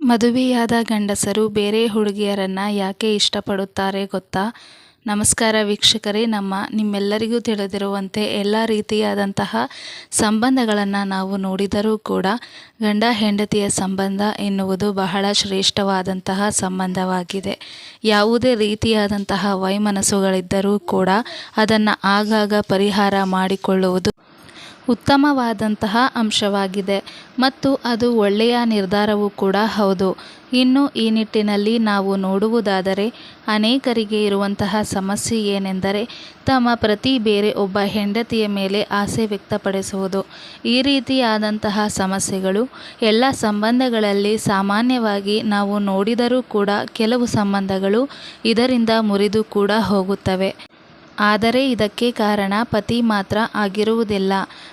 ಮದುವೆಯಾದ ಗಂಡಸರು ಬೇರೆ ಹುಡುಗಿಯರನ್ನು ಯಾಕೆ ಇಷ್ಟಪಡುತ್ತಾರೆ ಗೊತ್ತಾ? ನಮಸ್ಕಾರ ವೀಕ್ಷಕರೇ, ನಮ್ಮ ನಿಮ್ಮೆಲ್ಲರಿಗೂ ತಿಳಿದಿರುವಂತೆ ಎಲ್ಲ ರೀತಿಯಾದಂತಹ ಸಂಬಂಧಗಳನ್ನು ನಾವು ನೋಡಿದರೂ ಕೂಡ ಗಂಡ ಹೆಂಡತಿಯ ಸಂಬಂಧ ಎನ್ನುವುದು ಬಹಳ ಶ್ರೇಷ್ಠವಾದಂತಹ ಸಂಬಂಧವಾಗಿದೆ. ಯಾವುದೇ ರೀತಿಯಾದಂತಹ ವೈಮನಸ್ಸುಗಳಿದ್ದರೂ ಕೂಡ ಅದನ್ನು ಆಗಾಗ ಪರಿಹಾರ ಮಾಡಿಕೊಳ್ಳುವುದು ಉತ್ತಮವಾದಂತಹ ಅಂಶವಾಗಿದೆ ಮತ್ತು ಅದು ಒಳ್ಳೆಯ ನಿರ್ಧಾರವೂ ಕೂಡ ಹೌದು. ಇನ್ನು ಈ ನಿಟ್ಟಿನಲ್ಲಿ ನಾವು ನೋಡುವುದಾದರೆ, ಅನೇಕರಿಗೆ ಇರುವಂತಹ ಸಮಸ್ಯೆ ಏನೆಂದರೆ, ತಮ್ಮ ಪ್ರತಿ ಬೇರೆ ಒಬ್ಬ ಹೆಂಡತಿಯ ಮೇಲೆ ಆಸೆ ವ್ಯಕ್ತಪಡಿಸುವುದು. ಈ ರೀತಿಯಾದಂತಹ ಸಮಸ್ಯೆಗಳು ಎಲ್ಲ ಸಂಬಂಧಗಳಲ್ಲಿ ಸಾಮಾನ್ಯವಾಗಿ ನಾವು ನೋಡಿದರೂ ಕೂಡ ಕೆಲವು ಸಂಬಂಧಗಳು ಇದರಿಂದ ಮುರಿದು ಕೂಡ ಹೋಗುತ್ತವೆ. ಆದರೆ ಇದಕ್ಕೆ ಕಾರಣ ಪತಿ ಮಾತ್ರ ಆಗಿರುವುದಿಲ್ಲ,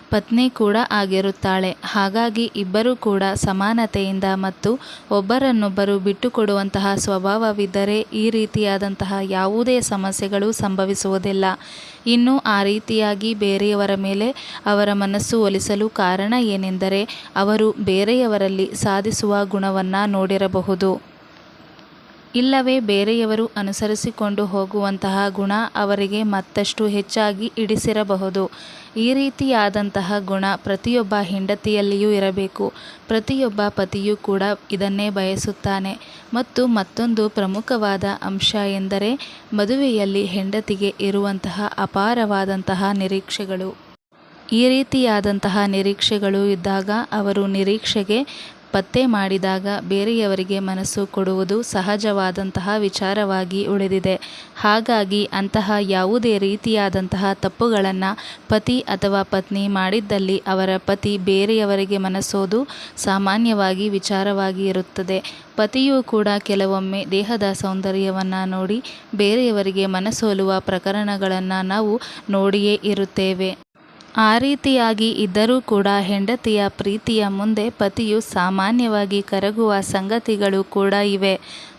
ಪತ್ನಿ ಕೂಡ ಆಗಿರುತ್ತಾಳೆ. ಹಾಗಾಗಿ ಇಬ್ಬರೂ ಕೂಡ ಸಮಾನತೆಯಿಂದ ಮತ್ತು ಒಬ್ಬರನ್ನೊಬ್ಬರು ಬಿಟ್ಟುಕೊಡುವಂತಹ ಸ್ವಭಾವವಿದ್ದರೆ ಈ ರೀತಿಯಾದಂತಹ ಯಾವುದೇ ಸಮಸ್ಯೆಗಳು ಸಂಭವಿಸುವುದಿಲ್ಲ. ಇನ್ನು ಆ ರೀತಿಯಾಗಿ ಬೇರೆಯವರ ಮೇಲೆ ಅವರ ಮನಸ್ಸು ಒಲಿಸಲು ಕಾರಣ ಏನೆಂದರೆ, ಅವರು ಬೇರೆಯವರಲ್ಲಿ ಸಾಧಿಸುವ ಗುಣವನ್ನು ನೋಡಿರಬಹುದು. ಇಲ್ಲವೇ ಬೇರೆಯವರು ಅನುಸರಿಸಿಕೊಂಡು ಹೋಗುವಂತಹ ಗುಣ ಅವರಿಗೆ ಮತ್ತಷ್ಟು ಹೆಚ್ಚಾಗಿ ಇಡಿಸಿರಬಹುದು. ಈ ರೀತಿಯಾದಂತಹ ಗುಣ ಪ್ರತಿಯೊಬ್ಬ ಹೆಂಡತಿಯಲ್ಲಿಯೂ ಇರಬೇಕು. ಪ್ರತಿಯೊಬ್ಬ ಪತಿಯೂ ಕೂಡ ಇದನ್ನೇ ಬಯಸುತ್ತಾನೆ. ಮತ್ತು ಮತ್ತೊಂದು ಪ್ರಮುಖವಾದ ಅಂಶ ಎಂದರೆ ಮದುವೆಯಲ್ಲಿ ಹೆಂಡತಿಗೆ ಇರುವಂತಹ ಅಪಾರವಾದಂತಹ ನಿರೀಕ್ಷೆಗಳು. ಈ ರೀತಿಯಾದಂತಹ ನಿರೀಕ್ಷೆಗಳು ಇದ್ದಾಗ ಅವರು ನಿರೀಕ್ಷೆಗೆ ಪತ್ತೆ ಮಾಡಿದಾಗ ಬೇರೆಯವರಿಗೆ ಮನಸ್ಸು ಕೊಡುವುದು ಸಹಜವಾದಂತಹ ವಿಚಾರವಾಗಿ ಉಳಿದಿದೆ. ಹಾಗಾಗಿ ಅಂತಹ ಯಾವುದೇ ರೀತಿಯಾದಂತಹ ತಪ್ಪುಗಳನ್ನು ಪತಿ ಅಥವಾ ಪತ್ನಿ ಮಾಡಿದ್ದಲ್ಲಿ ಅವರ ಪತಿ ಬೇರೆಯವರಿಗೆ ಮನಸ್ಸೋದು ಸಾಮಾನ್ಯವಾಗಿ ವಿಚಾರವಾಗಿ ಇರುತ್ತದೆ. ಪತಿಯೂ ಕೂಡ ಕೆಲವೊಮ್ಮೆ ದೇಹದ ಸೌಂದರ್ಯವನ್ನು ನೋಡಿ ಬೇರೆಯವರಿಗೆ ಮನಸೋಲುವ ಪ್ರಕರಣಗಳನ್ನು ನಾವು ನೋಡಿಯೇ ಇರುತ್ತೇವೆ. ಆ ರೀತಿಯಾಗಿ ಇದ್ದರೂ ಕೂಡ ಹೆಂಡತಿಯ ಪ್ರೀತಿಯ ಮುಂದೆ ಪತಿಯು ಸಾಮಾನ್ಯವಾಗಿ ಕರಗುವ ಸಂಗತಿಗಳು ಕೂಡ ಇವೆ.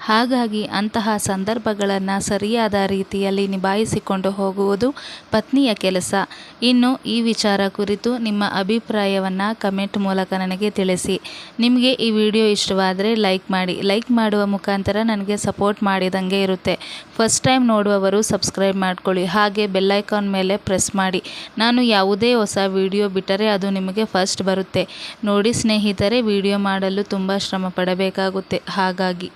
ಹಾಗಾಗಿ ಅಂತಹ ಸಂದರ್ಭಗಳನ್ನು ಸರಿಯಾದ ರೀತಿಯಲ್ಲಿ ನಿಭಾಯಿಸಿಕೊಂಡು ಹೋಗುವುದು ಪತ್ನಿಯ ಕೆಲಸ. ಇನ್ನು ಈ ವಿಚಾರ ಕುರಿತು ನಿಮ್ಮ ಅಭಿಪ್ರಾಯವನ್ನು ಕಮೆಂಟ್ ಮೂಲಕ ನನಗೆ ತಿಳಿಸಿ. ನಿಮಗೆ ಈ ವಿಡಿಯೋ ಇಷ್ಟವಾದರೆ ಲೈಕ್ ಮಾಡಿ. ಲೈಕ್ ಮಾಡುವ ಮುಖಾಂತರ ನನಗೆ ಸಪೋರ್ಟ್ ಮಾಡಿದಂಗೆ ಇರುತ್ತೆ. ಫಸ್ಟ್ ಟೈಮ್ ನೋಡುವವರು ಸಬ್ಸ್ಕ್ರೈಬ್ ಮಾಡ್ಕೊಳ್ಳಿ. ಹಾಗೆ ಬೆಲ್ಲೈಕಾನ್ ಮೇಲೆ ಪ್ರೆಸ್ ಮಾಡಿ. ನಾನು ಯಾವುದೇ ಹೊಸ ವಿಡಿಯೋ ಬಿಟ್ಟರೆ ಅದು ನಿಮಗೆ ಫಸ್ಟ್ ಬರುತ್ತೆ. ನೋಡಿ ಸ್ನೇಹಿತರೆ, ವಿಡಿಯೋ ಮಾಡಲು ತುಂಬ ಶ್ರಮ ಪಡಬೇಕಾಗುತ್ತೆ ಹಾಗಾಗಿ